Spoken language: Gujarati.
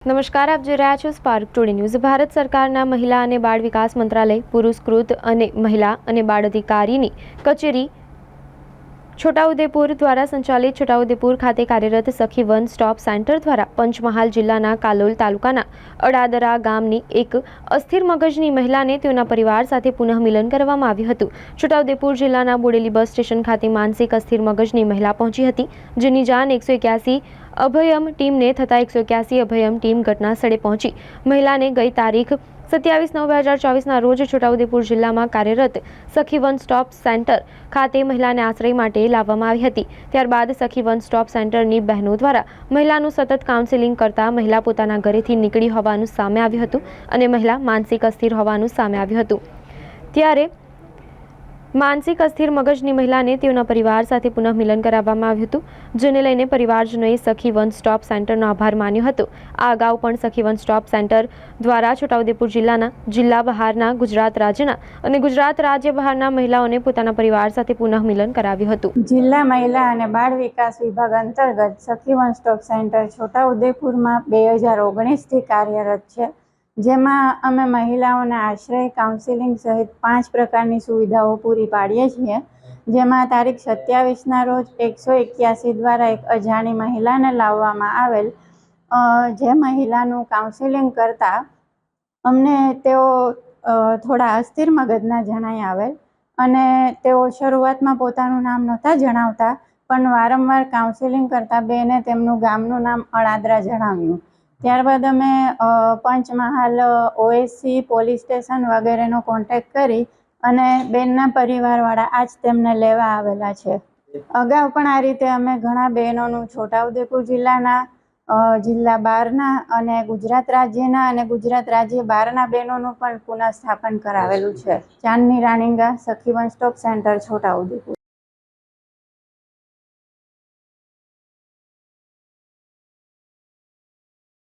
નમસ્કાર, આપ જોઈ રહ્યા છો સ્પાર્ક ટુડે ન્યૂઝ ભારત સરકારના મહિલા અને બાળ વિકાસ મંત્રાલય પુરસ્કૃત અને મહિલા અને બાળ અધિકારીની કચેરી છોટાઉદેપુર દ્વારા સંચાલિત છોટાઉદેપુર ખાતે કાર્યરત સખી વન સ્ટોપ સેન્ટર દ્વારા પંચમહાલ જિલ્લાના કાલોલ તાલુકાના અડાદરા ગામની એક અસ્થિર મગજની મહિલાને તેઓના પરિવાર સાથે પુનઃ મિલન કરવામાં આવ્યું હતું. છોટાઉદેપુર જિલ્લાના બોડેલી બસ સ્ટેશન ખાતે માનસિક અસ્થિર મગજની મહિલા પહોંચી હતી, જેની જાન એકસો એક્યાસી અભયમ ટીમને થતાં એકસો એક્યાસી અભયમ ટીમ ઘટના સ્થળે પહોંચી. મહિલાને ગઈ તારીખ સત્યાવીસ નવ બે હજાર ચોવીસના રોજ છોટાઉદેપુર જિલ્લામાં કાર્યરત સખી વન સ્ટોપ સેન્ટર ખાતે મહિલાને આશ્રય માટે લાવવામાં આવી હતી. ત્યારબાદ સખી વન સ્ટોપ સેન્ટરની બહેનો દ્વારા મહિલાનું સતત કાઉન્સેલિંગ કરતા મહિલા પોતાના ઘરેથી નીકળી હોવાનું સામે આવ્યું હતું અને મહિલા માનસિક અસ્થિર હોવાનું સામે આવ્યું હતું. ત્યારે માનસિક અસ્થિર મગજની મહિલાને તેઓના પરિવાર સાથે પુનઃ મિલન કરાવવામાં આવ્યું હતું, જેને લઈને પરિવારજનોએ સખી વન સ્ટોપ સેન્ટરનો આભાર માન્યો હતો. આ અગાઉ પણ સખી વન સ્ટોપ સેન્ટર દ્વારા છોટાઉદેપુર જિલ્લાના, જિલ્લા બહારના, ગુજરાત રાજ્યના અને ગુજરાત રાજ્ય બહારના મહિલાઓને પોતાના પરિવાર સાથે પુનઃ મિલન કરાવ્યું હતું. જિલ્લા મહિલા અને બાળ વિકાસ વિભાગ અંતર્ગત સખી વન સ્ટોપ સેન્ટર છોટાઉદેપુરમાં બે હજાર ઓગણીસથી કાર્યરત છે. જેમાં અમે મહિલાઓને આશ્રય કાઉન્સિલિંગ સહિત પાંચ પ્રકારની સુવિધાઓ પૂરી પાડીએ છીએ. જેમાં તારીખ સત્યાવીસના રોજ એકસો એક્યાસી દ્વારા એક અજાણી મહિલાને લાવવામાં આવેલ જે મહિલાનું કાઉન્સિલિંગ કરતાં અમને તેઓ થોડા અસ્થિર મગજના જણાઈ આવેલ અને તેઓ શરૂઆતમાં પોતાનું નામ નહોતા જણાવતા, પણ વારંવાર કાઉન્સિલિંગ કરતાં બેને તેમનું ગામનું નામ અળાદરા જણાવ્યું. ત્યારબાદ અમે પંચમહાલ, ઓએસસી, પોલીસ સ્ટેશન વગેરેનો કોન્ટેક્ટ કરી અને બેનના પરિવારવાળા આજ તેમને લેવા આવેલા છે. અગાઉ પણ આ રીતે અમે ઘણા બહેનોનું છોટાઉદેપુર જિલ્લાના જિલ્લા બહારના અને ગુજરાત રાજ્યના અને ગુજરાત રાજ્ય બહારના બહેનોનું પણ પુનઃસ્થાપન કરાવેલું છે. ચાંદની રાણીંગા સખી વન સ્ટોપ સેન્ટર, છોટાઉદેપુર.